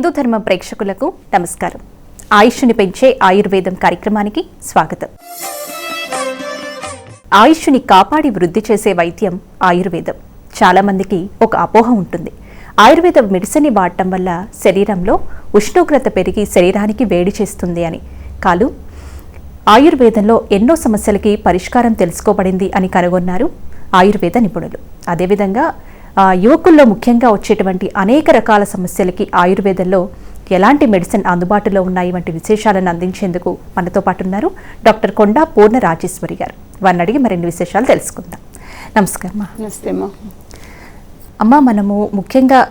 హిందూ ధర్మ ప్రేక్షకులకు నమస్కారం. ఆయుష్ని పెంచే ఆయుర్వేదం కార్యక్రమానికి స్వాగతం. ఆయుష్ని కాపాడి వృద్ధి చేసే వైద్యం ఆయుర్వేదం. చాలామందికి ఒక అపోహ ఉంటుంది. ఆయుర్వేద మెడిసిన్ని వాడటం వల్ల శరీరంలో ఉష్ణోగ్రత పెరిగి శరీరానికి వేడి చేస్తుంది అని. కాలు ఆయుర్వేదంలో ఎన్నో సమస్యలకి పరిష్కారం తెలుసుకోబడింది అని కనుగొన్నారు ఆయుర్వేద నిపుణులు. అదేవిధంగా యువకుల్లో ముఖ్యంగా వచ్చేటువంటి అనేక రకాల సమస్యలకి ఆయుర్వేదంలో ఎలాంటి మెడిసిన్ అందుబాటులో ఉన్నాయి వంటి విశేషాలను అందించేందుకు మనతో పాటు ఉన్నారు డాక్టర్ కొండా పూర్ణ రాజేశ్వరి గారు. వారిని అడిగి మరిన్ని విశేషాలు తెలుసుకుందాం. నమస్కారం అమ్మా. నమస్తే అమ్మా. మనము ముఖ్యంగా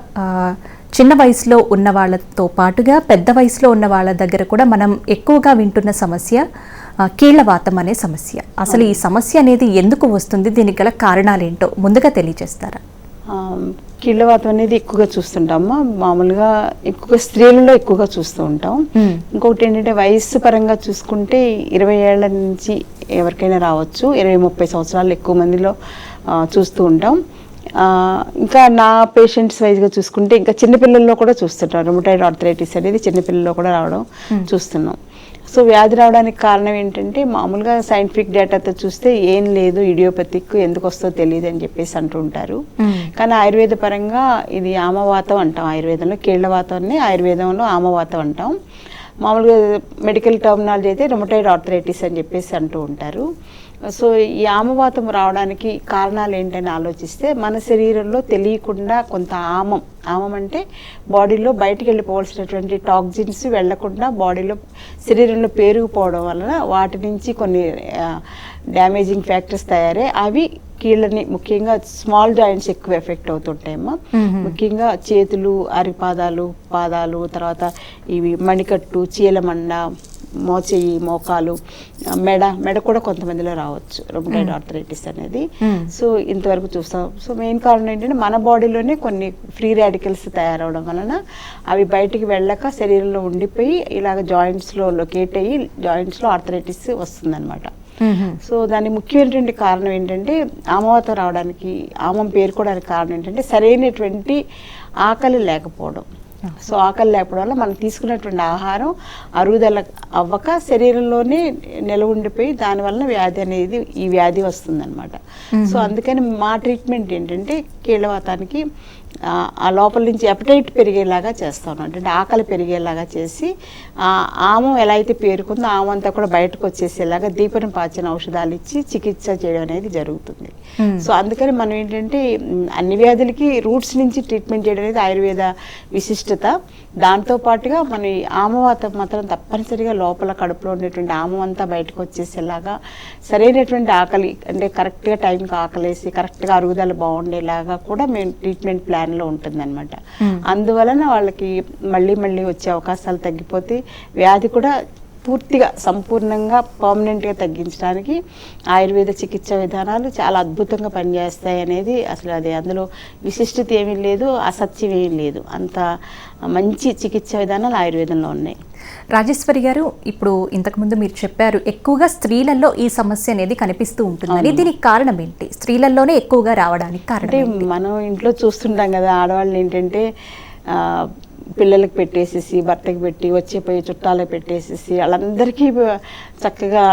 చిన్న వయసులో ఉన్న వాళ్ళతో పాటుగా పెద్ద వయసులో ఉన్న వాళ్ళ దగ్గర కూడా మనం ఎక్కువగా వింటున్న సమస్య ఆ, కీళ్ళవాతం అనే సమస్య. అసలు ఈ సమస్య అనేది ఎందుకు వస్తుంది? దీనికి గల కారణాలేంటో ముందుగా తెలియజేస్తారా? కీళ్ళవాతం అనేది ఎక్కువగా చూస్తుంటామా మామూలుగా ఎక్కువగా స్త్రీలలో ఎక్కువగా చూస్తూ ఉంటాం. ఇంకొకటి ఏంటంటే వయస్సు పరంగా చూసుకుంటే ఇరవై ఏళ్ళ నుంచి ఎవరికైనా రావచ్చు. ఇరవై ముప్పై సంవత్సరాలు ఎక్కువ మందిలో చూస్తూ ఉంటాం. ఇంకా నా పేషెంట్స్ వైజ్గా చూసుకుంటే ఇంకా చిన్నపిల్లల్లో కూడా చూస్తుంటాం. రుమటైడ్ ఆర్థరైటిస్ అనేది చిన్నపిల్లల్లో కూడా రావడం చూస్తున్నాం. సో వ్యాధి రావడానికి కారణం ఏంటంటే మామూలుగా సైంటిఫిక్ డేటాతో చూస్తే ఏం లేదు ఇడియోపతిక్ ఎందుకు వస్తుందో తెలియదు అని చెప్పేసి అంటూ ఉంటారు. కానీ ఆయుర్వేద పరంగా ఇది ఆమవాతం అంటాం ఆయుర్వేదంలో కీళ్ళవాతాన్ని ఆయుర్వేదంలో ఆమవాతం అంటాం. మామూలుగా మెడికల్ టర్మినాలజీ అయితే రుమటైడ్ ఆర్థరైటిస్ అని చెప్పేసి అంటూ ఉంటారు. సో ఈ ఆమవాతం రావడానికి కారణాలు ఏంటని ఆలోచిస్తే మన శరీరంలో తెలియకుండా కొంత ఆమం ఆమం అంటే బాడీలో బయటికి వెళ్ళిపోవాల్సినటువంటి టాక్సిన్స్ వెళ్ళకుండా బాడీలో శరీరంలో పేరుకుపోవడం వలన వాటి నుంచి కొన్ని డ్యామేజింగ్ ఫ్యాక్టర్స్ తయారై అవి కీళ్ళని ముఖ్యంగా స్మాల్ జాయింట్స్ ఎక్కువ ఎఫెక్ట్ అవుతుంటాయమ్మా మ్మ్. ముఖ్యంగా చేతులు అరిపాదాలు పాదాలు తర్వాత ఇవి మణికట్టు చీలమండ మోచెయ్యి మోకాలు మెడ మెడ కూడా కొంతమందిలో రావచ్చు రొమటైడ్ ఆర్థరైటిస్ అనేది. మ్మ్. సో ఇంతవరకు చూస్తాం. సో మెయిన్ కారణం ఏంటంటే మన బాడీలోనే కొన్ని ఫ్రీ రాడికల్స్ తయారవడం వలన అవి బయటికి వెళ్ళక శరీరంలో ఉండిపోయి ఇలాగ జాయింట్స్లో లొకేట్ అయ్యి జాయింట్స్లో ఆర్థరైటిస్ వస్తుందన్నమాట. సో దాని ముఖ్యమైనటువంటి కారణం ఏంటంటే ఆమవాతం రావడానికి ఆమం పేరుకోవడానికి కారణం ఏంటంటే సరైనటువంటి ఆకలి లేకపోవడం. సో ఆకలి లేకపోవడం వల్ల మనం తీసుకున్నటువంటి ఆహారం అరుగుదల అవ్వక శరీరంలోనే నిలవ ఉండిపోయి దాని వలన వ్యాధి అనేది ఈ వ్యాధి వస్తుందన్నమాట. సో అందుకని మా ట్రీట్మెంట్ ఏంటంటే కీళ్ళవాతానికి ఆ, లోపల నుంచి ఎపటైట్ పెరిగేలాగా చేస్తాను అంటే ఆకలి పెరిగేలాగా చేసి ఆమం ఎలా అయితే పేరుకుందో ఆమం అంతా కూడా బయటకు వచ్చేసేలాగా దీపన పాచిన ఔషధాలు ఇచ్చి చికిత్స చేయడం అనేది జరుగుతుంది. సో అందుకని మనం ఏంటంటే అన్ని వ్యాధులకి రూట్స్ నుంచి ట్రీట్మెంట్ చేయడం అనేది ఆయుర్వేద విశిష్టత దాంతో పాటుగా మన ఆమవాతం మాత్రం తప్పనిసరిగా లోపల కడుపులో ఉండేటువంటి ఆమం అంతా బయటకు వచ్చేసేలాగా సరైనటువంటి ఆకలి అంటే కరెక్ట్గా టైంకి ఆకలేసి కరెక్ట్గా అరుగుదల బాగుండేలాగా కూడా మేము ట్రీట్మెంట్ ప్లాన్లో ఉంటుందన్నమాట. అందువలన వాళ్ళకి మళ్ళీ మళ్ళీ వచ్చే అవకాశాలు తగ్గిపోతే వ్యాధి కూడా పూర్తిగా సంపూర్ణంగా పర్మనెంట్గా తగ్గించడానికి ఆయుర్వేద చికిత్స విధానాలు చాలా అద్భుతంగా పనిచేస్తాయి అనేది అసలు అది అందులో విశిష్టత ఏమీ లేదు అసత్యం ఏమీ లేదు. అంత మంచి చికిత్స విధానాలు ఆయుర్వేదంలో ఉన్నాయి. రాజేశ్వరి గారు ఇప్పుడు ఇంతకుముందు మీరు చెప్పారు ఎక్కువగా స్త్రీలలో ఈ సమస్య అనేది కనిపిస్తూ ఉంటుందని. దీనికి కారణం ఏంటి? స్త్రీలలోనే ఎక్కువగా రావడానికి కారణం? మనం ఇంట్లో చూస్తుంటాం కదా ఆడవాళ్ళు ఏంటంటే పిల్లలకి పెట్టేసేసి భర్తకి పెట్టి వచ్చే పోయి చుట్టాలకు పెట్టేసేసి వాళ్ళందరికీ చక్కగా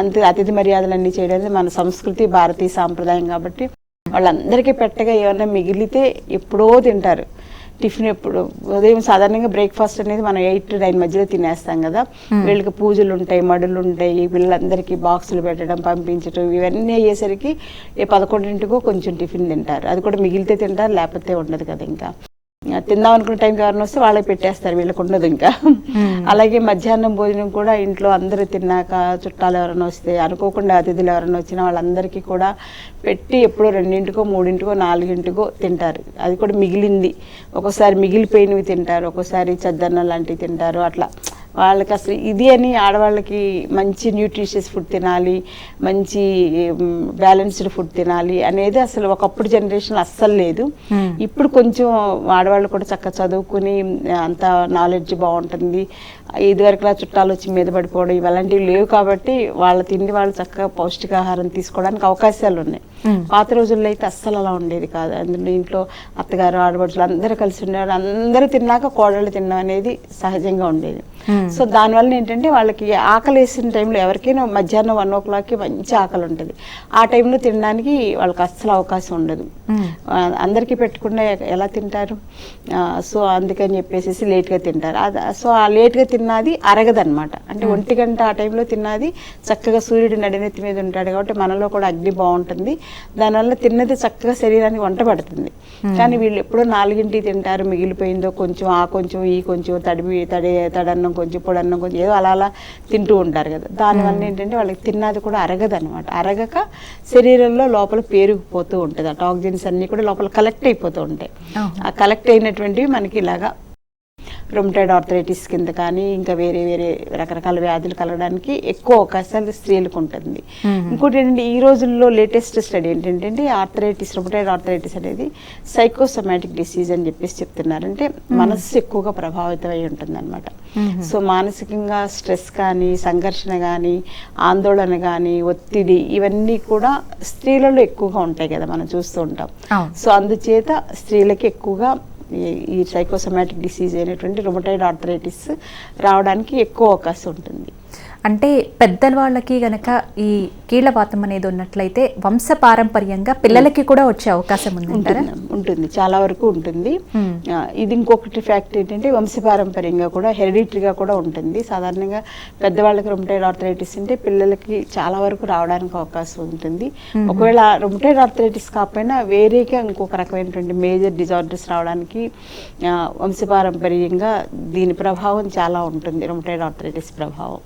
అంతే అతిథి మర్యాదలన్నీ చేయడం మన సంస్కృతి భారతీయ సాంప్రదాయం కాబట్టి వాళ్ళందరికీ పెట్టగా ఏమన్నా మిగిలితే ఎప్పుడో తింటారు. టిఫిన్ ఎప్పుడు ఉదయం సాధారణంగా బ్రేక్ఫాస్ట్ అనేది మనం ఎయిట్ నైన్ మధ్యలో తినేస్తాం కదా. వీళ్ళకి పూజలు ఉంటాయి మడులు ఉంటాయి పిల్లలందరికీ బాక్సులు పెట్టడం పంపించడం ఇవన్నీ అయ్యేసరికి ఏ పదకొండింటికో కొంచెం టిఫిన్ తింటారు. అది కూడా మిగిలితే తింటారు లేకపోతే ఉండదు కదా ఇంకా. తిందాం అనుకున్న టైంకి ఎవరైనా వస్తే వాళ్ళకి పెట్టేస్తారు వీళ్ళకి ఉండదు ఇంకా. అలాగే మధ్యాహ్నం భోజనం కూడా ఇంట్లో అందరూ తిన్నాక చుట్టాలు ఎవరైనా వస్తే అనుకోకుండా అతిథులు ఎవరైనా వచ్చినా వాళ్ళందరికీ కూడా పెట్టి ఎప్పుడో రెండింటికో మూడింటికో నాలుగింటికో తింటారు. అది కూడా మిగిలింది. ఒక్కోసారి మిగిలిపోయినవి తింటారు ఒక్కోసారి చద్దన్నం లాంటివి తింటారు అట్లా. వాళ్ళకి అసలు ఇది అని ఆడవాళ్ళకి మంచి న్యూట్రిషియస్ ఫుడ్ తినాలి మంచి బ్యాలెన్స్డ్ ఫుడ్ తినాలి అనేది అసలు ఒకప్పుడు జనరేషన్ అస్సలు లేదు Hmm. ఇప్పుడు కొంచెం ఆడవాళ్ళు కూడా చక్కగా చదువుకుని అంత నాలెడ్జ్ బాగుంటుంది ఇదివరకులా చుట్టాలు వచ్చి మీద పడిపోవడం ఇవలాంటివి లేవు కాబట్టి వాళ్ళ తిండి వాళ్ళు చక్కగా పౌష్టికాహారం తీసుకోవడానికి అవకాశాలు ఉన్నాయి మ్మ్. పాత రోజుల్లో అయితే అస్సలు అలా ఉండేది కాదు అందులో ఇంట్లో అత్తగారు ఆడపడుచులు అందరూ కలిసి ఉండేవారు అందరూ తిన్నాక కోడళ్ళు తినడం అనేది సహజంగా ఉండేది. సో దానివల్ల ఏంటంటే వాళ్ళకి ఆకలి వేసిన టైంలో ఎవరికైనా మధ్యాహ్నం వన్ ఓ క్లాక్కి మంచి ఆకలి ఉంటుంది ఆ టైంలో తినడానికి వాళ్ళకి అస్సలు అవకాశం ఉండదు. ఆ, అందరికీ పెట్టకుండా ఎలా తింటారు? సో అందుకని చెప్పేసి లేట్గా తింటారు. సో ఆ లేట్గా తిన్నది అరగదన్నమాట. అంటే ఒంటి గంట ఆ టైంలో తిన్నది చక్కగా సూర్యుడు నడినెత్తి మీద ఉంటాడు కాబట్టి మనలో కూడా అగ్ని బాగుంటుంది దానివల్ల తిన్నది చక్కగా శరీరానికి వంట పడుతుంది. కానీ వీళ్ళు ఎప్పుడో నాలుగింటికి తింటారు. మిగిలిపోయిందో కొంచెం ఆ కొంచెం ఈ కొంచెం తడిమి తడి తడన్నం కొంచెం పొడన్నం కొంచెం ఏదో అలా అలా తింటూ ఉంటారు కదా. దానివల్ల ఏంటంటే వాళ్ళకి తిన్నది కూడా అరగదన్నమాట. అరగక శరీరంలో లోపల పేరుకుపోతూ ఉంటుంది. ఆ టాక్సిన్స్ అన్నీ కూడా లోపల కలెక్ట్ అయిపోతూ ఉంటాయి. ఆ కలెక్ట్ అయినటువంటివి మనకి ఇలాగా రొమటైడ్ ఆర్థరైటిస్ కింద కానీ ఇంకా వేరే వేరే రకరకాల వ్యాధులు కలగడానికి ఎక్కువ అవకాశాలు స్త్రీలకు ఉంటుంది. ఇంకోటి ఏంటంటే ఈ రోజుల్లో లేటెస్ట్ స్టడీ ఏంటంటే ఆర్థరైటిస్ రొమటైడ్ ఆర్థరైటిస్ అనేది సైకోసమాటిక్ డిసీజ్ అని చెప్పేసి చెప్తున్నారు అంటే మనస్సు ఎక్కువగా ప్రభావితం అయి ఉంటుంది అనమాట. సో మానసికంగా స్ట్రెస్ కానీ సంఘర్షణ కానీ ఆందోళన కానీ ఒత్తిడి ఇవన్నీ కూడా స్త్రీలలో ఎక్కువగా ఉంటాయి కదా మనం చూస్తూ ఉంటాం. సో అందుచేత స్త్రీలకి ఎక్కువగా ఈ- ఈ సైకోసమాటిక్ డిసీజ్ అయినటువంటి రొమటైడ్ ఆర్థరైటిస్ రావడానికి ఎక్కువ అవకాశం ఉంటుంది. అంటే పెద్దల వాళ్ళకి గనక ఈ కీళ్ళవాతం అనేది ఉన్నట్లయితే వంశ పారంపర్యంగా పిల్లలకి కూడా వచ్చే అవకాశం ఉందంటారా? ఉంటుంది చాలా వరకు ఉంటుంది. ఇది ఇంకొకటి ఫ్యాక్ట్ ఏంటంటే వంశపారంపర్యంగా కూడా హెరిడిటరీగా కూడా ఉంటుంది. సాధారణంగా పెద్దవాళ్ళకి రొమటైడ్ ఆర్థరైటిస్ అంటే పిల్లలకి చాలా వరకు రావడానికి అవకాశం ఉంటుంది. ఒకవేళ రొమటైడ్ ఆర్థరైటిస్ కాకపోయినా వేరేగా ఇంకొక రకమైనటువంటి మేజర్ డిజార్డర్స్ రావడానికి వంశపారంపర్యంగా దీని ప్రభావం చాలా ఉంటుంది రొమటైడ్ ఆర్థరైటిస్ ప్రభావం.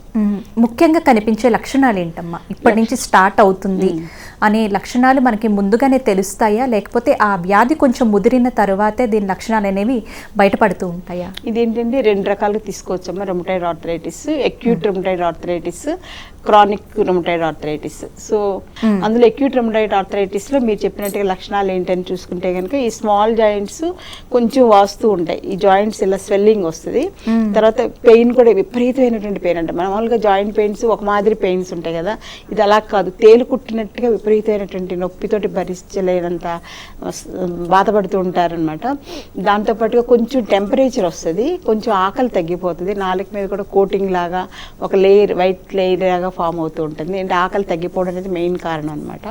ముఖ్యంగా కనిపించే లక్షణాలు ఏంటమ్మా? ఇప్పటి నుంచి స్టార్ట్ అవుతుంది అనే లక్షణాలు మనకి ముందుగానే తెలుస్తాయా? లేకపోతే ఆ వ్యాధి కొంచెం ముదిరిన తర్వాతే దీని లక్షణాలు అనేవి బయటపడుతూ ఉంటాయా? ఇదేంటంటే రెండు రకాలుగా తీసుకోవచ్చమ్మా. Rheumatoid arthritis acute rheumatoid arthritis chronic rheumatoid arthritis so అందులో అక్యూట్ రొమటైడ్ ఆర్థరైటిస్లో మీరు చెప్పినట్టుగా లక్షణాలు ఏంటని చూసుకుంటే కనుక ఈ స్మాల్ జాయింట్స్ కొంచెం వాస్తూ ఉంటాయి. ఈ జాయింట్స్ ఇలా స్వెల్లింగ్ వస్తుంది. తర్వాత పెయిన్ కూడా విపరీతమైనటువంటి పెయిన్ అంటే. మామూలుగా జాయింట్ పెయిన్స్ ఒక మాదిరి పెయిన్స్ ఉంటాయి కదా. ఇది అలా కాదు. తేలు కుట్టినట్టుగా విపరీతమైనటువంటి నొప్పితోటి భరించలేనంత బాధపడుతూ ఉంటారనమాట దాంతోపాటుగా కొంచెం టెంపరేచర్ వస్తుంది. కొంచెం ఆకలి తగ్గిపోతుంది. నాలుక మీద కూడా కోటింగ్ లాగా ఒక లేయర్ వైట్ లేయర్ లాగా ఫామ్ అవుతూ ఉంటుంది. అంటే ఆకలి తగ్గిపోవడం అనేది మెయిన్ కారణం అనమాట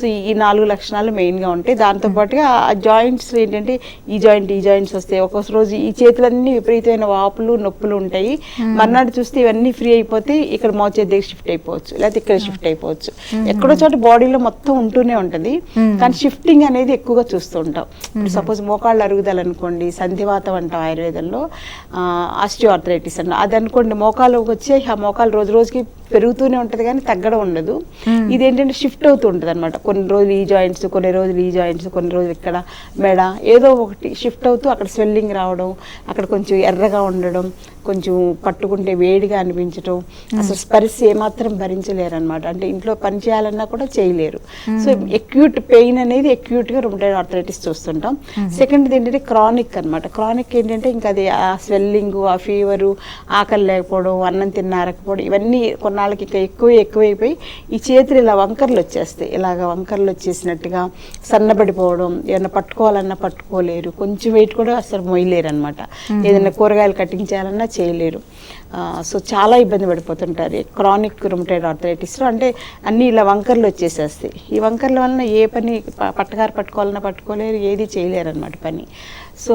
సో ఈ- నాలుగు లక్షణాలు మెయిన్గా ఉంటాయి. దాంతోపాటుగా ఆ జాయింట్స్ ఏంటంటే ఈ జాయింట్ ఈ జాయింట్స్ వస్తాయి. ఒక్కొక్క రోజు ఈ చేతులన్నీ విపరీతమైన వాపులు నొప్పులు ఉంటాయి. మర్నాడు చూస్తే ఇవన్నీ ఫ్రీ అయిపోతే ఇక్కడ మోచే దగ్గర షిఫ్ట్ అయిపోవచ్చు. లేకపోతే ఇక్కడ షిఫ్ట్ అయిపోవచ్చు. ఎక్కడో చోట బాడీలో మొత్తం ఉంటూనే ఉంటుంది. కానీ షిఫ్టింగ్ అనేది ఎక్కువగా చూస్తూ ఉంటాం. ఇప్పుడు సపోజ్ మోకాళ్ళు అరుగుదల అనుకోండి సంధివాతం అంటాం ఆయుర్వేదంలో ఆస్టియోఆర్థరైటిస్ అంట అది అనుకోండి మోకాలు వచ్చి ఆ మోకాలు రోజు రోజుకి పెరుగుతూనే ఉంటుంది కానీ తగ్గడం ఉండదు. ఇదేంటంటే షిఫ్ట్ అవుతూ ఉంటుంది అనమాట కొన్ని రోజులు ఈ జాయింట్స్ కొన్ని రోజులు ఈ జాయింట్స్ కొన్ని రోజులు ఇక్కడ మెడ ఏదో ఒకటి షిఫ్ట్ అవుతూ అక్కడ స్వెల్లింగ్ రావడం అక్కడ కొంచెం ఎర్రగా ఉండడం కొంచెం పట్టుకుంటే వేడిగా అనిపించడం అసలు స్పర్శ ఏమాత్రం భరించలేరు అనమాట అంటే ఇంట్లో పని చేయాలన్నా కూడా చేయలేరు. సో ఎక్యూట్ పెయిన్ అనేది acute గా రొమటైడ్ ఆర్థరైటిస్ చూస్తుంటాం. సెకండ్ ఏంటంటే క్రానిక్ అన్నమాట. క్రానిక్ ఏంటంటే ఇంకా అది ఆ స్వెల్లింగ్ ఆ ఫీవరు ఆకలి లేకపోవడం అన్నం తిన్నారకపోవడం ఇవన్నీ కొన్నాళ్ళకి ఇంకా ఎక్కువ ఎక్కువైపోయి ఈ చేతులు ఇలా వంకర్లు వచ్చేస్తాయి. ఇలాగ వంకర్లు వచ్చేసినట్టుగా సన్నబడిపోవడం ఏదైనా పట్టుకోవాలన్నా పట్టుకోలేరు. కొంచెం వెయిట్ కూడా అసలు మొయ్యలేరు అనమాట ఏదైనా కూరగాయలు కటింగ్ చేయాలన్నా చేయలేరు సో చాలా ఇబ్బంది పడిపోతుంటారు. క్రానిక్ రొమటైడ్ ఆర్థరైటిస్లో అంటే అన్నీ ఇలా వంకర్లు వచ్చేసేస్తాయి. ఈ వంకర్ల వలన ఏ పని పట్టగారు పట్టుకోవాలన్నా పట్టుకోలేరు ఏది చేయలేరు అనమాట పని. సో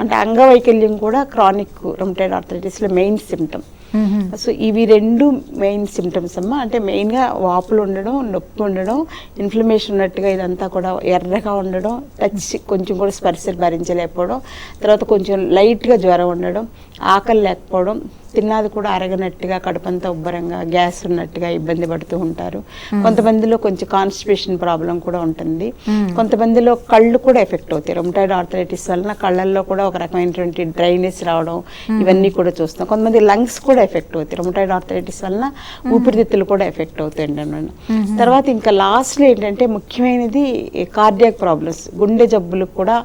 అంటే అంగవైకల్యం కూడా క్రానిక్ రొమటైడ్ ఆర్థరైటిస్లో మెయిన్ సిమ్టమ్. Mm-hmm. సో ఇవి రెండు మెయిన్ సిమ్టమ్స్ అమ్మ. అంటే మెయిన్గా వాపులు ఉండడం నొప్పి ఉండడం ఇన్ఫ్లమేషన్ ఉన్నట్టుగా ఇదంతా కూడా ఎర్రగా ఉండడం టచ్ కొంచెం కూడా స్పర్శలు భరించలేకపోవడం తర్వాత కొంచెం లైట్గా జ్వరం ఉండడం ఆకలి లేకపోవడం తిన్నది కూడా అరగనట్టుగా కడుపంతా ఉబ్బరంగా గ్యాస్ ఉన్నట్టుగా ఇబ్బంది పడుతూ ఉంటారు. కొంతమందిలో కొంచెం కాన్స్టిపేషన్ ప్రాబ్లం కూడా ఉంటుంది. కొంతమందిలో కళ్ళు కూడా ఎఫెక్ట్ అవుతాయి. రొమటైడ్ ఆర్థరైటిస్ వలన కళ్ళల్లో కూడా ఒక రకమైనటువంటి డ్రైనెస్ రావడం ఇవన్నీ కూడా చూస్తాం. కొంతమంది లంగ్స్ కూడా ఎఫెక్ట్ అవుతాయి. రొమటైడ్ ఆర్థరైటిస్ వలన ఊపిరితిత్తులు కూడా ఎఫెక్ట్ అవుతాయి తర్వాత ఇంకా లాస్ట్లో ఏంటంటే ముఖ్యమైనది కార్డియాక్ ప్రాబ్లమ్స్ గుండె జబ్బులకు కూడా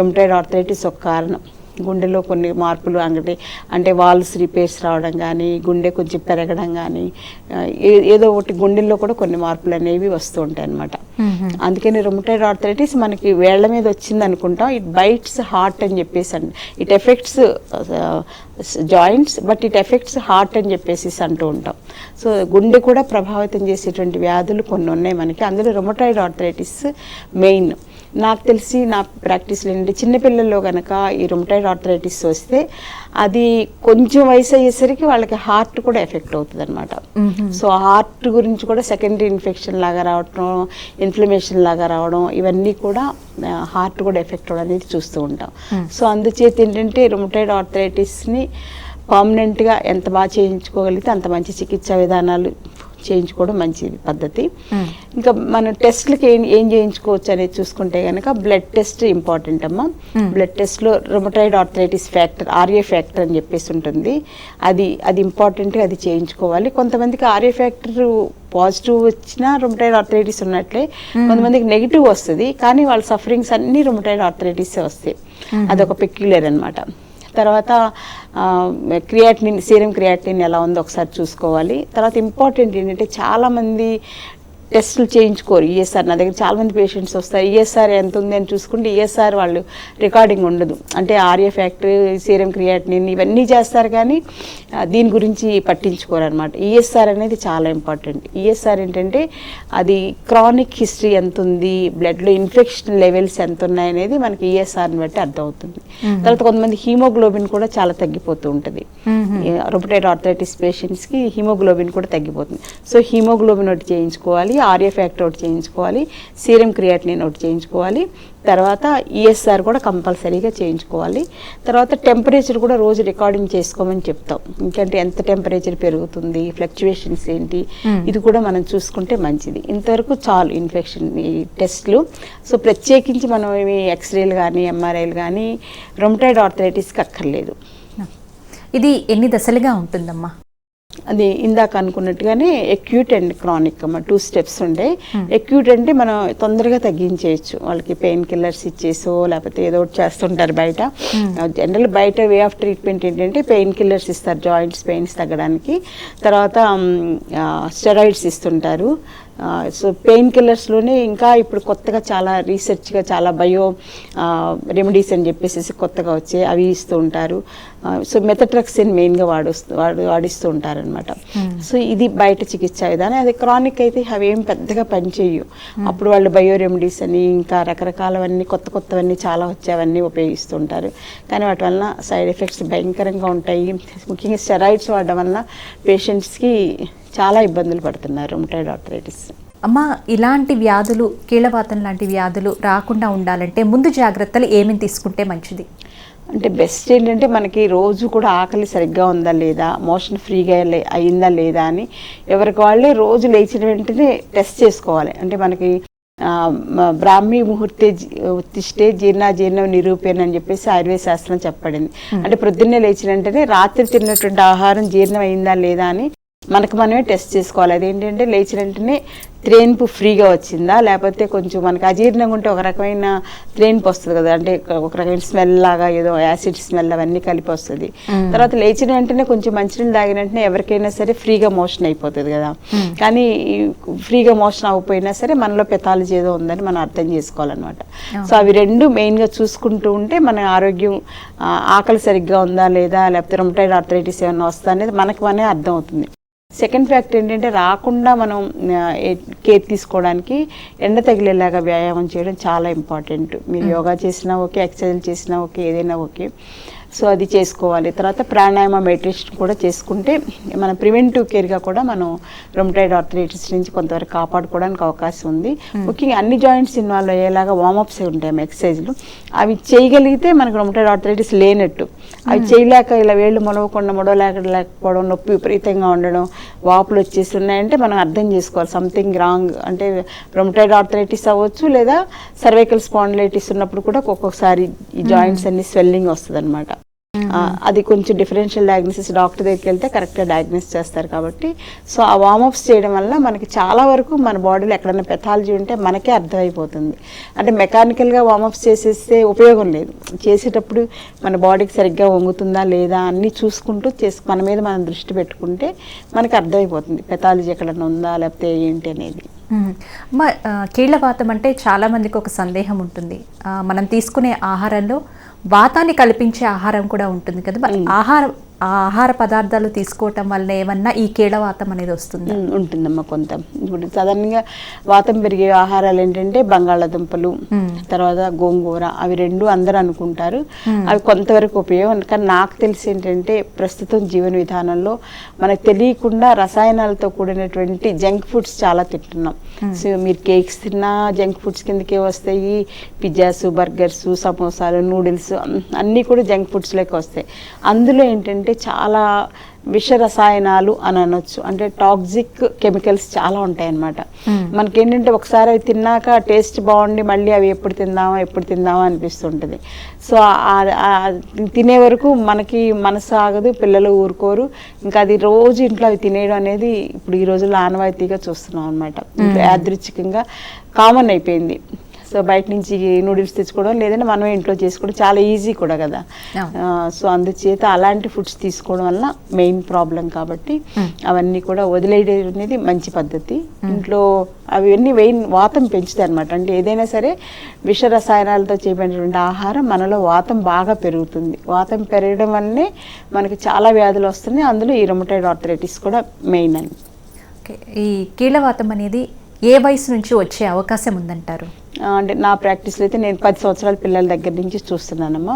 రొమటైడ్ ఆర్థరైటిస్ ఒక కారణం. గుండెలో కొన్ని మార్పులు అంటే అంటే వాల్స్ రిపేర్స్ రావడం కానీ గుండె కొంచెం పెరగడం కానీ ఏదో ఒకటి గుండెల్లో కూడా కొన్ని మార్పులు అనేవి వస్తూ ఉంటాయి అన్నమాట అందుకని రొమటైడ్ ఆర్థరైటిస్ మనకి వేళ్ళ మీద వచ్చింది అనుకుంటాం. ఇట్ బైట్స్ హార్ట్ అని చెప్పేసి అండి it effects joints but it effects heart అని చెప్పేసి అంటూ ఉంటాం. సో గుండె కూడా ప్రభావితం చేసేటువంటి వ్యాధులు కొన్ని ఉన్నాయి మనకి. అందులో రొమటైడ్ ఆర్థరైటిస్ మెయిన్ నాకు తెలిసి నా ప్రాక్టీస్లో ఏంటంటే చిన్నపిల్లల్లో కనుక ఈ రొమటైడ్ ఆర్థరైటిస్ వస్తే అది కొంచెం వయసు అయ్యేసరికి వాళ్ళకి హార్ట్ కూడా ఎఫెక్ట్ అవుతుంది అనమాట సో హార్ట్ గురించి కూడా సెకండరీ ఇన్ఫెక్షన్ లాగా రావడం ఇన్ఫ్లమేషన్ లాగా రావడం ఇవన్నీ కూడా హార్ట్ కూడా ఎఫెక్ట్ అవడం అనేది చూస్తూ ఉంటాం. సో అందుచేత ఏంటంటే రొమటైడ్ ఆర్థరైటిస్ని పర్మనెంట్గా ఎంత బాగా చేయించుకోగలిగితే అంత మంచి చికిత్సా విధానాలు చేయించుకోవడం మంచి పద్ధతి. ఇంకా మనం టెస్ట్లకి ఏం ఏం చేయించుకోవచ్చు అనేది చూసుకుంటే కనుక బ్లడ్ టెస్ట్ ఇంపార్టెంట్ అమ్మా. బ్లడ్ టెస్ట్లో rheumatoid arthritis factor R A factor అని చెప్పేసి ఉంటుంది. అది అది ఇంపార్టెంట్గా అది చేయించుకోవాలి. కొంతమందికి ఆర్ఏ ఫ్యాక్టర్ పాజిటివ్ వచ్చినా రొమటైడ్ ఆర్థరైటిస్ ఉన్నట్లే కొంతమందికి నెగిటివ్ వస్తుంది. కానీ వాళ్ళ సఫరింగ్స్ అన్ని రొమటైడ్ ఆర్థరైటిస్ వస్తాయి. అదొక పెక్యులర్ అన్నమాట. తర్వాత క్రియాటిన్ సీరం క్రియాటిన్ ఎలా ఉందో ఒకసారి చూసుకోవాలి. తర్వాత ఇంపార్టెంట్ ఏంటంటే చాలామంది టెస్టులు చేయించుకోరు. ఈఎస్ఆర్ నా దగ్గర చాలామంది పేషెంట్స్ వస్తారు. ఈఎస్ఆర్ ఎంత ఉంది అని చూసుకుంటే ఈఎస్ఆర్ వాళ్ళు రికార్డింగ్ ఉండదు. అంటే ఆర్ఏ ఫ్యాక్టరీ సీరం క్రియాటినిన్ ఇవన్నీ చేస్తారు కానీ దీని గురించి పట్టించుకోరు అనమాట ఈఎస్ఆర్ అనేది చాలా ఇంపార్టెంట్. ఈఎస్ఆర్ ఏంటంటే అది క్రానిక్ హిస్టరీ ఎంత ఉంది బ్లడ్లో ఇన్ఫెక్షన్ లెవెల్స్ ఎంత ఉన్నాయి అనేది మనకి ఈఎస్ఆర్ని బట్టి అర్థమవుతుంది. తర్వాత కొంతమంది హీమోగ్లోబిన్ కూడా చాలా తగ్గిపోతూ ఉంటుంది. రొబటైడ్ ఆర్థరైటిస్ పేషెంట్స్కి హీమోగ్లోబిన్ కూడా తగ్గిపోతుంది. సో హీమోగ్లోబిన్ ఒకటి చేయించుకోవాలి. ఆర్ఏ ఫ్యాక్టర్ ఒకటి చేయించుకోవాలి సీరం క్రియాటినిన్ ఒకటి చేయించుకోవాలి తర్వాత ఈఎస్ఆర్ కూడా కంపల్సరీగా చేయించుకోవాలి. తర్వాత టెంపరేచర్ కూడా రోజు రికార్డింగ్ చేసుకోమని చెప్తాం. ఎందుకంటే ఎంత టెంపరేచర్ పెరుగుతుంది ఫ్లక్చువేషన్స్ ఏంటి ఇది కూడా మనం చూసుకుంటే మంచిది. ఇంతవరకు చాలు ఇన్ఫెక్షన్ ఈ టెస్ట్లు. సో ప్రత్యేకించి మనం ఏమి ఎక్స్రేలు కానీ ఎంఆర్ఐలు కానీ రొమటైడ్ ఆర్థరైటిస్కి అక్కర్లేదు. ఇది ఎన్ని దశలుగా ఉంటుందమ్మా? అది ఇందాక అనుకున్నట్టుగానే ఎక్యూట్ అండ్ క్రానిక్ అమ్మ టూ స్టెప్స్ ఉండే. ఎక్యూట్ అంటే మనం తొందరగా తగ్గించేయచ్చు. వాళ్ళకి పెయిన్ కిల్లర్స్ ఇచ్చేసో లేకపోతే ఏదో ఒకటి చేస్తుంటారు బయట. జనరల్ బయట వే ఆఫ్ ట్రీట్మెంట్ ఏంటంటే పెయిన్ కిల్లర్స్ ఇస్తారు జాయింట్స్ పెయిన్స్ తగ్గడానికి. తర్వాత స్టెరాయిడ్స్ ఇస్తుంటారు. సో పెయిన్ కిల్లర్స్లోనే ఇంకా ఇప్పుడు కొత్తగా చాలా రీసెర్చ్గా చాలా బయో రెమెడీస్ అని చెప్పేసి కొత్తగా వచ్చాయి అవి ఇస్తూ ఉంటారు. సో మెథట్రక్సిన్ మెయిన్గా వాడుస్తూ వాడు వాడిస్తూ ఉంటారనమాట సో ఇది బయట చికిత్స విధానం. అది క్రానిక్ అయితే అవి ఏం పెద్దగా పనిచేయవు. అప్పుడు వాళ్ళు బయో రెమెడీస్ అని ఇంకా రకరకాలవన్నీ కొత్త కొత్తవన్నీ చాలా వచ్చి అవన్నీ ఉపయోగిస్తుంటారు కానీ వాటి వలన సైడ్ ఎఫెక్ట్స్ భయంకరంగా ఉంటాయి. ముఖ్యంగా స్టెరాయిడ్స్ వాడడం వలన పేషెంట్స్కి చాలా ఇబ్బందులు పడుతున్నారు రుమటైడ్ ఆర్థరైటిస్ అమ్మా ఇలాంటి వ్యాధులు కీళ్ళవాతం లాంటి వ్యాధులు రాకుండా ఉండాలంటే ముందు జాగ్రత్తలు ఏమేమి తీసుకుంటే మంచిది? అంటే బెస్ట్ ఏంటంటే మనకి రోజు కూడా ఆకలి సరిగ్గా ఉందా లేదా మోషన్ ఫ్రీగా లే- అయిందా లేదా అని ఎవరికి వాళ్ళే రోజు లేచిన వెంటనే టెస్ట్ చేసుకోవాలి. అంటే మనకి బ్రాహ్మీ ముహూర్తే ఉత్తిష్టే జీర్ణ జీర్ణ నిరూపేణ అని చెప్పేసి ఆయుర్వేద శాస్త్రం చెప్పబడింది. అంటే ప్రొద్దున్నే లేచిన వెంటనే రాత్రి తిన్నటువంటి ఆహారం జీర్ణం అయిందా లేదా అని మనకు మనమే టెస్ట్ చేసుకోవాలి. అదేంటంటే లేచిన వెంటనే త్రేన్పు ఫ్రీగా వచ్చిందా? లేకపోతే కొంచెం మనకి అజీర్ణంగా ఉంటే ఒక రకమైన త్రేన్పు వస్తుంది కదా? అంటే ఒక రకమైన స్మెల్ లాగా ఏదో యాసిడ్ స్మెల్ అవన్నీ కలిపి వస్తుంది. తర్వాత లేచిన వెంటనే కొంచెం మంచినీళ్ళు తాగిన వెంటనే ఎవరికైనా సరే ఫ్రీగా మోషన్ అయిపోతుంది కదా? కానీ ఫ్రీగా మోషన్ అవ్వకపోయినా సరే మనలో పెథాలజీ ఏదో ఉందని మనం అర్థం చేసుకోవాలన్నమాట. సో అవి రెండు మెయిన్గా చూసుకుంటూ ఉంటే మన ఆరోగ్యం ఆకలి సరిగ్గా ఉందా లేదా? లేకపోతే రొమటైడ్ ఆర్థరైటిస్ ఏమైనా వస్తుందా అనేది మనకు మనే అర్థం అవుతుంది సెకండ్ ఫ్యాక్ట్ ఏంటంటే రాకుండా మనం కేర్ తీసుకోవడానికి ఎండ తగిలేలాగా వ్యాయామం చేయడం చాలా ఇంపార్టెంట్ మీరు యోగా చేసినా ఓకే ఎక్సర్సైజ్ చేసినా ఓకే ఏదైనా ఓకే. సో అది చేసుకోవాలి. తర్వాత ప్రాణాయామ మెడిటేషన్ కూడా చేసుకుంటే మన ప్రివెంటివ్ కేర్గా కూడా మనం రొమటైడ్ ఆర్థరైటిస్ నుంచి కొంతవరకు కాపాడుకోవడానికి అవకాశం ఉంది. ముఖ్యంగా అన్ని జాయింట్స్ ఇన్వాల్వ్ అయ్యేలాగా వార్మప్స్ ఉంటాయి ఎక్సర్సైజ్లు. అవి చేయగలిగితే మనకు రొమటైడ్ ఆర్థరైటిస్ లేనట్టు. అవి చేయలేక ఇలా వేళ్ళు మొలవకుండా మొడవలేక లేకపోవడం నొప్పి విపరీతంగా ఉండడం వాపులు వచ్చేసి ఉన్నాయంటే మనం అర్థం చేసుకోవాలి. సంథింగ్ రాంగ్ అంటే రొమటైడ్ ఆర్థరైటిస్ అవ్వచ్చు లేదా సర్వైకల్ స్పాండిలైటిస్ ఉన్నప్పుడు కూడా ఒక్కొక్కసారి ఈ జాయింట్స్ అన్ని స్వెల్లింగ్ వస్తుంది అనమాట అది కొంచెం డిఫరెన్షియల్ డయాగ్నోసిస్ డాక్టర్ దగ్గరికి వెళ్తే కరెక్ట్గా డయాగ్నోస్ చేస్తారు కాబట్టి. సో ఆ వార్మప్స్ చేయడం వల్ల మనకి చాలా వరకు మన బాడీలో ఎక్కడైనా పెథాలజీ ఉంటే మనకే అర్థమైపోతుంది. అంటే మెకానికల్గా వార్మప్స్ చేసేస్తే ఉపయోగం లేదు. చేసేటప్పుడు మన బాడీకి సరిగ్గా వంగుతుందా లేదా అన్నీ చూసుకుంటూ చేసి మన మీద మనం దృష్టి పెట్టుకుంటే మనకి అర్థమైపోతుంది. పెథాలజీ ఎక్కడైనా ఉందా లేకపోతే ఏంటి అనేది. అమ్మ ఆ, కీళ్ళవాతం అంటే చాలా మందికి ఒక సందేహం ఉంటుంది. మనం తీసుకునే ఆహారంలో వాతాన్ని కల్పించే ఆహారం కూడా ఉంటుంది కదా. ఆహారం ఆహార పదార్థాలు తీసుకోవటం వల్ల ఏమన్నా ఈ కీళ్ళవాతం అనేది వస్తుంది? ఉంటుందమ్మా కొంత. ఇప్పుడు సాధారణంగా వాతం పెరిగే ఆహారాలు ఏంటంటే బంగాళాదుంపలు తర్వాత గోంగూర అవి రెండు అందరూ అనుకుంటారు. అవి కొంతవరకు ఉపయోగం కానీ నాకు తెలిసి ఏంటంటే ప్రస్తుతం జీవన విధానంలో మనకు తెలియకుండా రసాయనాలతో కూడినటువంటి జంక్ ఫుడ్స్ చాలా తింటున్నాం. Hmm. సో మీరు కేక్స్ తిన్నా జంక్ ఫుడ్స్ కిందకే వస్తాయి. పిజ్జాస్ బర్గర్స్ సమోసాలు నూడిల్స్ అన్నీ కూడా జంక్ ఫుడ్స్లోకి వస్తాయి. అందులో ఏంటంటే చాలా విష రసాయనాలు అని అనొచ్చు. అంటే టాక్సిక్ కెమికల్స్ చాలా ఉంటాయి అన్నమాట మనకేంటంటే ఒకసారి అవి తిన్నాక టేస్ట్ బాగుండి మళ్ళీ అవి ఎప్పుడు తిందామా ఎప్పుడు తిందామా అనిపిస్తుంటుంది. సో తినే వరకు మనకి మనసు ఆగదు పిల్లలు ఊరుకోరు. ఇంకా అది రోజు ఇంట్లో అవి తినేయడం అనేది ఇప్పుడు ఈ రోజుల్లో ఆనవాయితీగా చూస్తున్నాం అనమాట యాదృచ్ఛికంగా కామన్ అయిపోయింది. సో బయట నుంచి నూడిల్స్ తెచ్చుకోవడం లేదంటే మనమే ఇంట్లో చేసుకోవడం చాలా ఈజీ కూడా కదా. సో అందుచేత అలాంటి ఫుడ్స్ తీసుకోవడం వల్ల మెయిన్ ప్రాబ్లం కాబట్టి అవన్నీ కూడా వదిలేయడం అనేది మంచి పద్ధతి. ఇంట్లో అవన్నీ వెయిన్ వాతం పెంచుతాయి అనమాట అంటే ఏదైనా సరే విష రసాయనాలతో చేయబడినటువంటి ఆహారం మనలో వాతం బాగా పెరుగుతుంది. వాతం పెరగడం వల్లనే మనకి చాలా వ్యాధులు వస్తున్నాయి. అందులో ఈ రొమటైడ్ ఆర్థరైటిస్ కూడా మెయిన్ అని. ఓకే. ఈ కీళ్ళవాతం అనేది ఏ వయసు నుంచి వచ్చే అవకాశం ఉందంటారు? అంటే నా ప్రాక్టీస్లో అయితే నేను పది సంవత్సరాల పిల్లల దగ్గర నుంచి చూస్తున్నానమ్మా.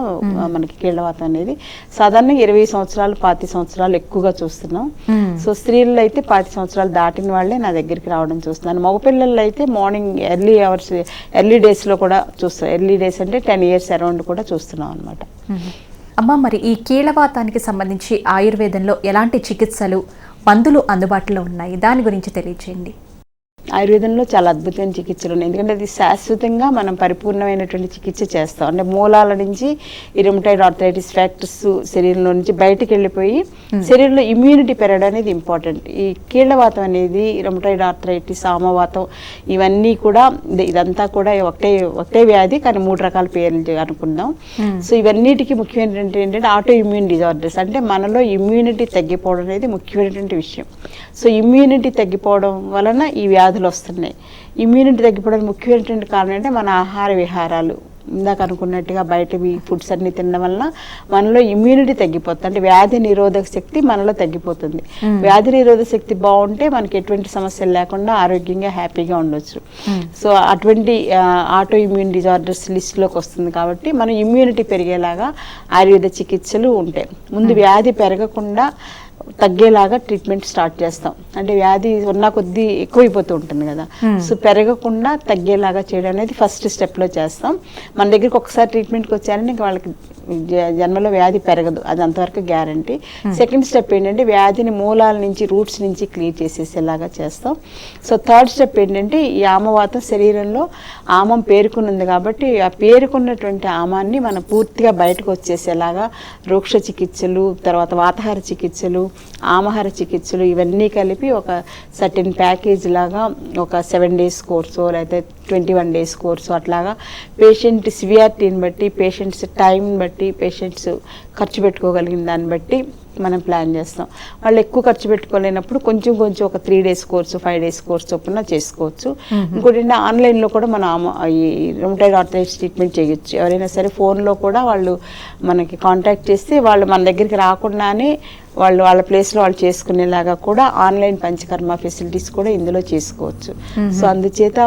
మనకి కీళ్ళవాతం అనేది. సాధారణంగా ఇరవై సంవత్సరాలు పాతి సంవత్సరాలు ఎక్కువగా చూస్తున్నాం. సో స్త్రీలలో అయితే పాతి సంవత్సరాలు దాటిన వాళ్ళే నా దగ్గరికి రావడం చూస్తున్నాను. మగపిల్లల్లో అయితే మార్నింగ్ ఎర్లీ అవర్స్ ఎర్లీ డేస్లో కూడా చూస్తాం ఎర్లీ డేస్ అంటే టెన్ ఇయర్స్ అరౌండ్ కూడా చూస్తున్నాం అనమాట మ్మ్. అమ్మ మరి ఈ కీళ్ళవాతానికి సంబంధించి ఆయుర్వేదంలో ఎలాంటి చికిత్సలు మందులు అందుబాటులో ఉన్నాయి? దాని గురించి తెలియచేయండి. ఆయుర్వేదంలో చాలా అద్భుతమైన చికిత్సలు ఉన్నాయి. ఎందుకంటే అది శాశ్వతంగా మనం పరిపూర్ణమైనటువంటి చికిత్స చేస్తాం. అంటే మూలాల నుంచి ఈ రుమటైడ్ ఆర్థరైటిస్ ఫ్యాక్టర్స్ శరీరంలో నుంచి బయటికి వెళ్ళిపోయి శరీరంలో ఇమ్యూనిటీ పెరగడం అనేది ఇంపార్టెంట్ ఈ కీళ్ళవాతం అనేది రుమటైడ్ ఆర్థరైటిస్ ఆమవాతం ఇవన్నీ కూడా ఇది- ఇదంతా కూడా ఒకటే ఒకటే వ్యాధి కానీ మూడు రకాల పేర్లు అనుకుందాం. సో ఇవన్నిటికీ ముఖ్యమైనటువంటి ఏంటంటే ఆటో ఇమ్యూన్ డిజార్డర్స్ అంటే మనలో ఇమ్యూనిటీ తగ్గిపోవడం అనేది ముఖ్యమైనటువంటి విషయం. సో ఇమ్యూనిటీ తగ్గిపోవడం వలన ఈ వ్యాధులు వస్తున్నాయి. ఇమ్యూనిటీ తగ్గిపోవడానికి ముఖ్యమైనటువంటి కారణం అంటే మన ఆహార విహారాలు. ఇందాక అనుకున్నట్టుగా బయట ఫుడ్స్ అన్ని తినడం వలన మనలో ఇమ్యూనిటీ తగ్గిపోతుంది. అంటే వ్యాధి నిరోధక శక్తి మనలో తగ్గిపోతుంది. వ్యాధి నిరోధక శక్తి బాగుంటే మనకి ఎటువంటి సమస్యలు లేకుండా ఆరోగ్యంగా హ్యాపీగా ఉండొచ్చు. సో అటువంటి ఆటో ఇమ్యూన్ డిజార్డర్స్ లిస్ట్లోకి వస్తుంది కాబట్టి మనం ఇమ్యూనిటీ పెరిగేలాగా ఆయుర్వేద చికిత్సలు ఉంటాయి. ముందు వ్యాధి పెరగకుండా తగ్గేలాగా ట్రీట్మెంట్ స్టార్ట్ చేస్తాం. అంటే వ్యాధి ఉన్న కొద్దీ ఎక్కువైపోతూ ఉంటుంది కదా. సో పెరగకుండా తగ్గేలాగా చేయడం అనేది ఫస్ట్ స్టెప్లో చేస్తాం. మన దగ్గరికి ఒకసారి ట్రీట్మెంట్కి వచ్చారంటే ఇంకా వాళ్ళకి జ- జన్మలో వ్యాధి పెరగదు. అది అంతవరకు గ్యారంటీ. సెకండ్ స్టెప్ ఏంటంటే వ్యాధిని మూలాల నుంచి రూట్స్ నుంచి క్లియర్ చేసేసేలాగా చేస్తాం. సో థర్డ్ స్టెప్ ఏంటంటే ఈ ఆమవాతం శరీరంలో ఆమం పేరుకున్నది కాబట్టి ఆ పేరుకున్నటువంటి ఆమాన్ని మనం పూర్తిగా బయటకు వచ్చేసేలాగా రూక్ష చికిత్సలు తర్వాత వాతాహార చికిత్సలు ఆమహార చికిత్సలు ఇవన్నీ కలిపి ఒక సర్టెన్ ప్యాకేజ్ లాగా ఒక సెవెన్ డేస్ కోర్సు లేకపోతే ట్వంటీ వన్ డేస్ కోర్సు అట్లాగా పేషెంట్ సివియారిటీని బట్టి పేషెంట్స్ టైంని బట్టి పేషెంట్స్ ఖర్చు పెట్టుకోగలిగిన దాన్ని బట్టి మనం ప్లాన్ చేస్తాం. వాళ్ళు ఎక్కువ ఖర్చు పెట్టుకోలేనప్పుడు కొంచెం కొంచెం ఒక three days course five days course చొప్పున చేసుకోవచ్చు. ఇంకోటి ఏంటంటే ఆన్లైన్లో కూడా మనం ఈ రొమటైడ్ ఆర్థరైటిస్ ట్రీట్మెంట్ చేయొచ్చు. ఎవరైనా సరే ఫోన్లో కూడా వాళ్ళు మనకి కాంటాక్ట్ చేస్తే వాళ్ళు మన దగ్గరికి రాకుండానే వాళ్ళు వాళ్ళ ప్లేస్లో వాళ్ళు చేసుకునేలాగా కూడా ఆన్లైన్ పంచకర్మ ఫెసిలిటీస్ కూడా ఇందులో చేసుకోవచ్చు. సో అందుచేత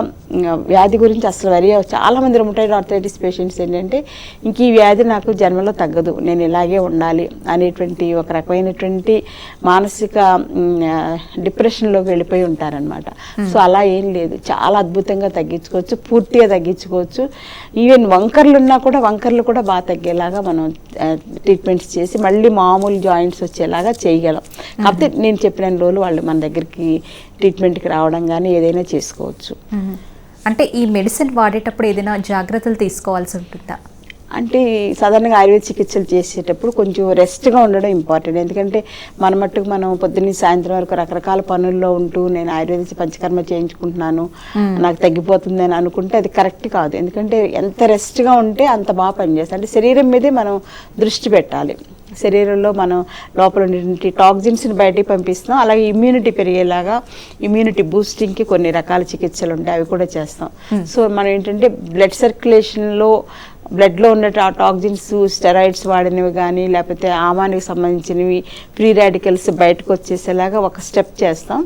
వ్యాధి గురించి అసలు వరి చాలా మంది రొమటైడ్ ఆర్థరైటిస్ పేషెంట్స్ ఏంటంటే ఇంక ఈ వ్యాధి నాకు జన్మలో తగ్గదు నేను ఇలాగే ఉండాలి అనేటువంటి ఒక రకమైనటువంటి మానసిక డిప్రెషన్లోకి వెళ్ళిపోయి ఉంటారనమాట సో అలా ఏం లేదు. చాలా అద్భుతంగా తగ్గించుకోవచ్చు పూర్తిగా తగ్గించుకోవచ్చు. ఈవెన్ వంకర్లు ఉన్నా కూడా వంకర్లు కూడా బాగా తగ్గేలాగా మనం ట్రీట్మెంట్స్ చేసి మళ్ళీ మామూలు జాయింట్స్ వచ్చేలాగా చేయగలం. కాకపోతే నేను చెప్పిన రోజులు వాళ్ళు మన దగ్గరికి ట్రీట్మెంట్కి రావడం కానీ ఏదైనా చేసుకోవచ్చు. అంటే ఈ మెడిసిన్ వాడేటప్పుడు ఏదైనా జాగ్రత్తలు తీసుకోవాల్సి ఉంటుందా? అంటే సాధారణంగా ఆయుర్వేద చికిత్సలు చేసేటప్పుడు కొంచెం రెస్ట్గా ఉండడం ఇంపార్టెంట్. ఎందుకంటే మన మట్టుకు మనం పొద్దున్న సాయంత్రం వరకు రకరకాల పనుల్లో ఉంటూ నేను ఆయుర్వేద పంచకర్మ చేయించుకుంటున్నాను. నాకు తగ్గిపోతుంది అని అనుకుంటే అది కరెక్ట్ కాదు. ఎందుకంటే ఎంత రెస్ట్గా ఉంటే అంత బాగా పనిచేస్తుంది. అంటే శరీరం మీదే మనం దృష్టి పెట్టాలి. శరీరంలో మనం లోపల ఉన్నటువంటి టాక్సిన్స్ని బయటికి పంపిస్తున్నాం. అలాగే ఇమ్యూనిటీ పెరిగేలాగా ఇమ్యూనిటీ బూస్టింగ్కి కొన్ని రకాల చికిత్సలు ఉంటాయి. అవి కూడా చేస్తాం. సో మనం ఏంటంటే బ్లడ్ సర్క్యులేషన్లో బ్లడ్లో ఉన్న ఆ టాక్సిన్స్ స్టెరాయిడ్స్ వాడినవి కానీ లేకపోతే ఆమానికి సంబంధించినవి ఫ్రీ రాడికల్స్ బయటకు వచ్చేసేలాగా ఒక స్టెప్ చేస్తాం.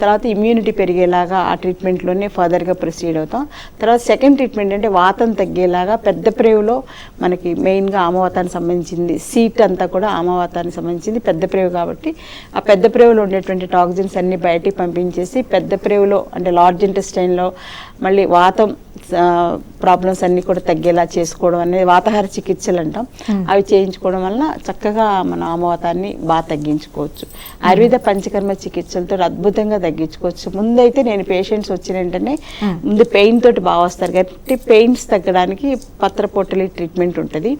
తర్వాత ఇమ్యూనిటీ పెరిగేలాగా ఆ ట్రీట్మెంట్లోనే ఫర్దర్గా ప్రొసీడ్ అవుతాం. తర్వాత సెకండ్ ట్రీట్మెంట్ అంటే వాతం తగ్గేలాగా పెద్ద ప్రేవులో మనకి మెయిన్గా ఆమవాతానికి సంబంధించింది సీట్ అంతా కూడా ఆమవాతానికి సంబంధించింది పెద్ద ప్రేవు కాబట్టి ఆ పెద్ద ప్రేవులో ఉండేటువంటి టాక్సిన్స్ అన్ని బయటికి పంపించేసి పెద్ద ప్రేవులో అంటే లార్జ్ ఇంటెస్టైన్లో మళ్ళీ వాతం ప్రాబ్లమ్స్ అన్ని కూడా తగ్గేలా చేసుకోవడం అనేది వాతాహార చికిత్సలు అంటాం. అవి చేయించుకోవడం వలన చక్కగా మన ఆమవాతాన్ని బాగా తగ్గించుకోవచ్చు. ఆయుర్వేద పంచకర్మ చికిత్సలతో అద్భుతంగా తగ్గించుకోవచ్చు. ముందైతే నేను పేషెంట్స్ వచ్చిన వెంటనే ముందు పెయిన్ తోటి బాగా వస్తారు. కాబట్టి పెయిన్స్ తగ్గడానికి పత్రపొట్టలి ట్రీట్మెంట్ ఉంటుంది.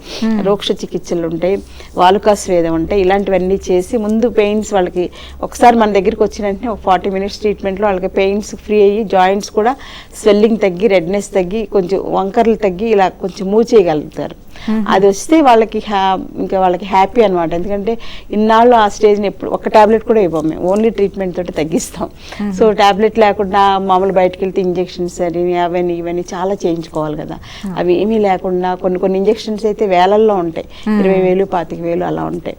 రోక్ష చికిత్సలు ఉంటాయి. వాలుకా స్వేదం ఉంటాయి. ఇలాంటివన్నీ చేసి ముందు పెయిన్స్ వాళ్ళకి ఒకసారి మన దగ్గరికి వచ్చిన వెంటనే ఒక ఫార్టీ మినిట్స్ ట్రీట్మెంట్లో వాళ్ళకి పెయిన్స్ ఫ్రీ అయ్యి జాయింట్స్ కూడా స్వెల్లింగ్ తగ్గి రెడ్నెస్ తగ్గి కొంచెం వంకర్లు తగ్గి ఇలా కొంచెం మూవ్ చేయగలుగుతారు. అది వస్తే వాళ్ళకి హ్యా ఇంకా వాళ్ళకి హ్యాపీ అనమాట ఎందుకంటే ఇన్నాళ్ళు ఆ స్టేజ్ని ఎప్పుడు ఒక టాబ్లెట్ కూడా ఇవ్వం మేము. ఓన్లీ ట్రీట్మెంట్ తోటి తగ్గిస్తాం. సో టాబ్లెట్ లేకుండా మామూలు బయటకు వెళ్తే ఇంజెక్షన్స్ అని అవన్నీ ఇవన్నీ చాలా చేయించుకోవాలి కదా. అవి ఏమీ లేకుండా కొన్ని కొన్ని ఇంజెక్షన్స్ అయితే వేలల్లో ఉంటాయి. ఇరవై వేలు పాతిక వేలు అలా ఉంటాయి.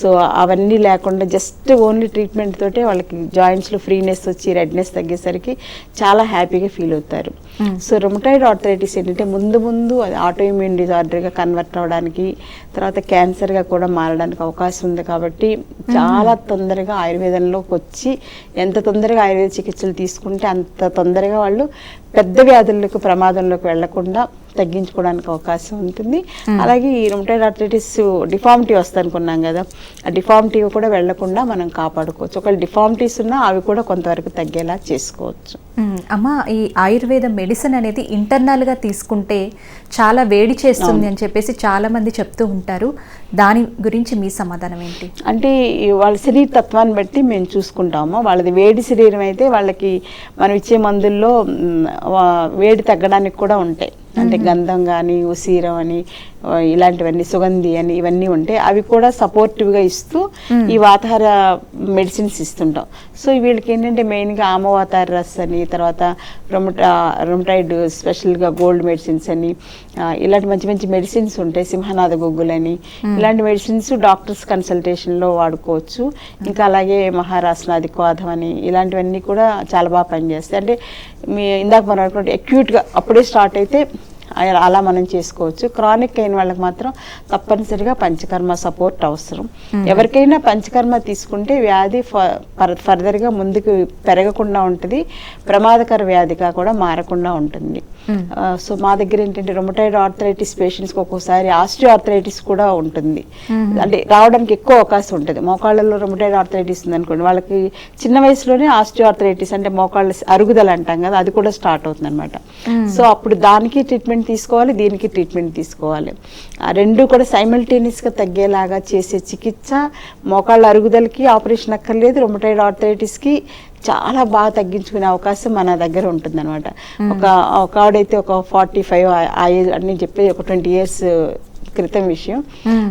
సో అవన్నీ లేకుండా జస్ట్ ఓన్లీ ట్రీట్మెంట్ తోటే వాళ్ళకి జాయింట్స్లో ఫ్రీనెస్ వచ్చి రెడ్నెస్ తగ్గేసరికి చాలా హ్యాపీగా ఫీల్ అవుతారు. సో రొమటైడ్ ఆర్థరైటిస్ ఏంటంటే ముందు ముందు అది ఆటో ఇమ్యూన్ డిజార్డర్గా కన్వర్ట్ అవ్వడానికి తర్వాత క్యాన్సర్గా కూడా మారడానికి అవకాశం ఉంది కాబట్టి చాలా తొందరగా ఆయుర్వేదంలోకి వచ్చి ఎంత తొందరగా ఆయుర్వేద చికిత్సలు తీసుకుంటే అంత తొందరగా వాళ్ళు పెద్ద వ్యాధులకు ప్రమాదంలోకి వెళ్ళకుండా తగ్గించుకోవడానికి అవకాశం ఉంటుంది. అలాగే ఈ రొమటైడ్ ఆర్థరైటిస్ డిఫార్మిటీ వస్తనుకున్నాం కదా ఆ డిఫార్మిటీ కూడా వెళ్ళకుండా మనం కాపాడుకోవచ్చు. ఒకవేళ డిఫార్మిటీస్ ఉన్నా అవి కూడా కొంతవరకు తగ్గేలా చేసుకోవచ్చు. మ్మ్. అమ్మ ఈ ఆయుర్వేద మెడిసిన్ అనేది ఇంటర్నల్గా తీసుకుంటే చాలా వేడి చేస్తుంది అని చెప్పేసి చాలా మంది చెప్తూ ఉంటారు. దాని గురించి మీ సమాధానం ఏంటి? అంటే వాళ్ళ శరీర తత్వాన్ని బట్టి మేము చూసుకుంటాము. వాళ్ళది వేడి శరీరం అయితే వాళ్ళకి మనం ఇచ్చే మందుల్లో వేడి తగ్గడానికి కూడా ఉంటాయి. అంటే గంధం కానీ ఉసీరం అని ఇలాంటివన్నీ సుగంధి అని ఇవన్నీ ఉంటాయి అవి కూడా సపోర్టివ్గా ఇస్తూ ఈ వాతాహార మెడిసిన్స్ ఇస్తుంటాం. సో వీళ్ళకి ఏంటంటే మెయిన్గా ఆమవాతార రస్ అని తర్వాత రొమటా రొమటైడ్ స్పెషల్గా గోల్డ్ మెడిసిన్స్ అని ఇలాంటి మంచి మంచి మెడిసిన్స్ ఉంటాయి. సింహనాథ గుగ్గులని ఇలాంటి మెడిసిన్స్ డాక్టర్స్ కన్సల్టేషన్లో వాడుకోవచ్చు. ఇంకా అలాగే మహారాష్ట్రాది కోధం అని ఇలాంటివన్నీ కూడా చాలా బాగా పనిచేస్తాయి. అంటే మీ ఇందాక మనం అనుకుంటే అక్యూట్గా అప్పుడే స్టార్ట్ అయితే అలా- మనం చేసుకోవచ్చు. క్రానిక్ అయిన వాళ్ళకి మాత్రం తప్పనిసరిగా పంచకర్మ సపోర్ట్ అవసరం. ఎవరికైనా పంచకర్మ తీసుకుంటే వ్యాధి ఫర్దర్గా ముందుకు పెరగకుండా ఉంటుంది. ప్రమాదకర వ్యాధిగా కూడా మారకుండా ఉంటుంది. సో మా దగ్గర ఏంటంటే రొమటైడ్ ఆర్థరైటిస్ పేషెంట్స్కి ఒక్కోసారి ఆస్టియో ఆర్థరైటిస్ కూడా ఉంటుంది. అంటే రావడానికి ఎక్కువ అవకాశం ఉంటుంది. మోకాళ్ళలో రొమటైడ్ ఆర్థరైటిస్ ఉందనుకోండి వాళ్ళకి చిన్న వయసులోనే ఆస్టియో ఆర్థరైటిస్ అంటే మోకాళ్ళ అరుగుదల అంటాం కదా అది కూడా స్టార్ట్ అవుతుంది అనమాట సో అప్పుడు దానికి ట్రీట్మెంట్ తీసుకోవాలి దీనికి ట్రీట్మెంట్ తీసుకోవాలి. ఆ రెండు కూడా సైమల్టేనియస్గా తగ్గేలాగా చేసే చికిత్స మోకాళ్ళ అరుగుదలకి ఆపరేషన్ అక్కర్లేదు రొమటైడ్ ఆర్థరైటిస్కి చాలా బాగా తగ్గించుకునే అవకాశం మన దగ్గర ఉంటుందన్నమాట. ఒక ఒక ఆవిడైతే ఒక ఫార్టీ ఫైవ్ ఆ ఏజ్ అని చెప్పి ఒక ట్వంటీ ఇయర్స్ క్రితం విషయం.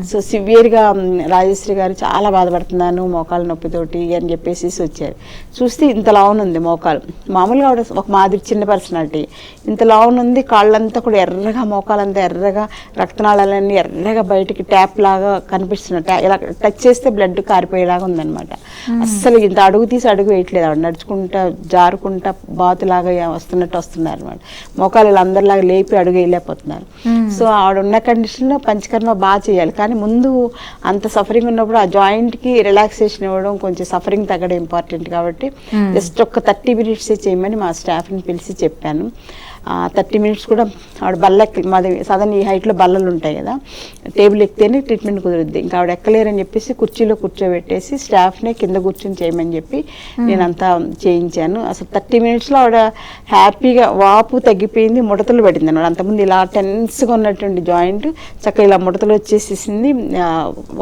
సో సివియర్గా రాజశ్రీ గారు చాలా బాధపడుతున్నాను మోకాళ్ళ నొప్పితోటి అని చెప్పేసి వచ్చారు. చూస్తే ఇంత లావున ఉంది మోకాలు. మామూలుగా ఆవిడ ఒక మాదిరి చిన్న పర్సనాలిటీ. ఇంత లావున ఉంది కాళ్ళంతా కూడా ఎర్రగా మోకాలంతా ఎర్రగా రక్తనాళాలన్నీ ఎర్రగా బయటికి ట్యాప్ లాగా కనిపిస్తున్న ట్యా- ఇలా టచ్ చేస్తే బ్లడ్ కారిపోయేలాగా ఉందన్నమాట. అస్సలు ఇంత అడుగు తీసి అడుగు వేయట్లేదు. ఆవిడ నడుచుకుంటా జారుకుంటా బాతులాగా వస్తున్నట్టు వస్తున్నారు అనమాట మోకాలు అందరిలాగా లేపి అడుగు వేయలేకపోతున్నారు. సో ఆవిడ ఉన్న కండిషన్లో పంచకర్మ బాగా చేయాలి. కానీ ముందు అంత సఫరింగ్ ఉన్నప్పుడు ఆ జాయింట్కి రిలాక్సేషన్ ఇవ్వడం కొంచెం సఫరింగ్ తగ్గడం ఇంపార్టెంట్ కాబట్టి జస్ట్ ఒక థర్టీ మినిట్స్ చేయమని మా స్టాఫ్ని పిలిచి చెప్పాను. థర్టీ మినిట్స్ కూడా ఆవిడ బల్ల ఎక్క మాది సాధారణ ఈ హైట్లో బల్లలు ఉంటాయి కదా టేబుల్ ఎక్కితేనే ట్రీట్మెంట్ కుదురుద్ది. ఇంకా ఆవిడ ఎక్కలేరని చెప్పేసి కుర్చీలో కూర్చోబెట్టేసి స్టాఫ్ని కింద కూర్చొని చేయమని చెప్పి నేనంతా చేయించాను. అసలు థర్టీ మినిట్స్లో ఆవిడ హ్యాపీగా వాపు తగ్గిపోయింది ముడతలు పడింది అనమాట. అంతకుముందు ఇలా టెన్స్గా ఉన్నటువంటి జాయింట్ చక్కగా ఇలా ముడతలు వచ్చేసేసింది.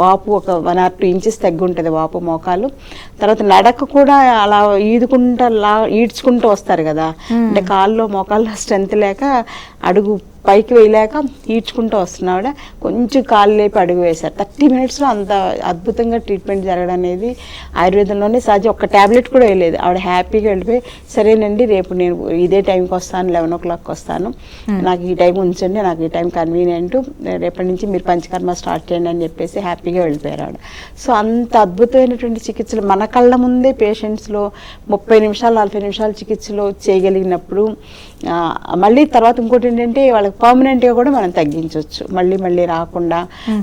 వాపు ఒక వన్ ఆర్ టూ ఇంచెస్ తగ్గి ఉంటుంది వాపు మోకాలు. తర్వాత నడక కూడా అలా ఈదుకుంటా లా ఈడ్చుకుంటూ వస్తారు కదా అంటే కాల్లో మోకాల్లో స్ట్రెంత్ లేక అడుగు పైకి వేయలేక ఈడ్చుకుంటూ వస్తున్నావిడ కొంచెం కాలు లేపి అడుగు వేశారు. థర్టీ మినిట్స్లో అంత అద్భుతంగా ట్రీట్మెంట్ జరగడం అనేది ఆయుర్వేదంలోనే సహజ. ఒక్క ట్యాబ్లెట్ కూడా వేయలేదు. ఆవిడ హ్యాపీగా వెళ్ళిపోయి సరేనండి రేపు నేను ఇదే టైంకి వస్తాను లెవెన్ ఓ క్లాక్కి వస్తాను. నాకు ఈ టైం ఉంచండి నాకు ఈ టైం కన్వీనియంట్. రేపటి నుంచి మీరు పంచకర్మ స్టార్ట్ చేయండి అని చెప్పేసి హ్యాపీగా వెళ్ళిపోయారు ఆవిడ. సో అంత అద్భుతమైనటువంటి చికిత్సలు మన కళ్ళ ముందే పేషెంట్స్లో ముప్పై నిమిషాలు నలభై నిమిషాల చికిత్సలో చేయగలిగినప్పుడు మళ్ళీ తర్వాత ఇంకోటి ఏంటంటే వాళ్ళకి పర్మనెంట్గా కూడా మనం తగ్గించవచ్చు. మళ్ళీ మళ్ళీ రాకుండా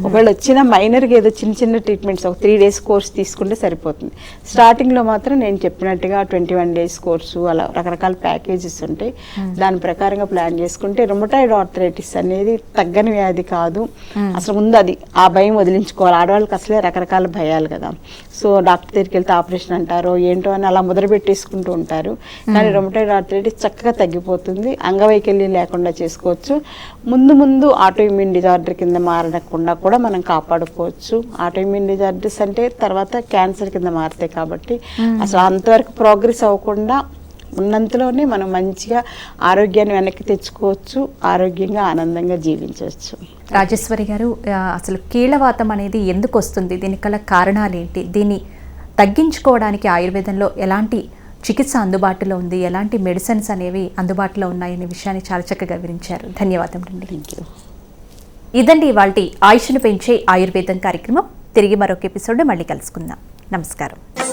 ఒకవేళ వచ్చిన మైనర్గా ఏదో చిన్న చిన్న ట్రీట్మెంట్స్ ఒక త్రీ డేస్ కోర్స్ తీసుకుంటే సరిపోతుంది. స్టార్టింగ్లో మాత్రం నేను చెప్పినట్టుగా ట్వంటీ వన్ డేస్ కోర్సు అలా రకరకాల ప్యాకేజెస్ ఉంటాయి. దాని ప్రకారంగా ప్లాన్ చేసుకుంటే రొమటాయిడ్ ఆర్థరైటిస్ అనేది తగ్గని వ్యాధి కాదు. అసలు ముందు అది ఆ భయం వదిలించుకోవాలి. ఆడవాళ్ళకి అసలే రకరకాల భయాలు కదా. సో డాక్టర్ దగ్గరికి వెళ్తే ఆపరేషన్ అంటారో ఏంటో అని అలా మొదలు పెట్టేసుకుంటూ ఉంటారు. కానీ రొమటాయిడ్ ఆర్థరైటిస్ చక్కగా తగ్గిపోతుంది. అంగవైకల్యం లేకుండా చేసుకోవచ్చు. ముందు ముందు ఆటోఇమ్యూన్ డిజార్డర్ కింద మారకుండా కూడా మనం కాపాడుకోవచ్చు. ఆటోఇమ్యూన్ డిజార్డర్స్ అంటే తర్వాత క్యాన్సర్ కింద మారుతాయి కాబట్టి అసలు అంతవరకు ప్రోగ్రెస్ అవ్వకుండా ఉన్నంతలోనే మనం మంచిగా ఆరోగ్యాన్ని వెనక్కి తెచ్చుకోవచ్చు. ఆరోగ్యంగా ఆనందంగా జీవించవచ్చు. రాజేశ్వరి గారు అసలు కీళ్ళవాతం అనేది ఎందుకు వస్తుంది? దీనికి గల కారణాలు ఏంటి? దీన్ని తగ్గించుకోవడానికి ఆయుర్వేదంలో ఎలాంటి చికిత్స అందుబాటులో ఉంది. ఎలాంటి మెడిసిన్స్ అనేవి అందుబాటులో ఉన్నాయనే విషయాన్ని చాలా చక్కగా వివరించారు. ధన్యవాదములండి థ్యాంక్ యూ ఇదండి ఇవాళ ఆయుష్ను పెంచే ఆయుర్వేదం కార్యక్రమం. తిరిగి మరొక ఎపిసోడ్ మళ్ళీ కలుసుకుందాం. నమస్కారం.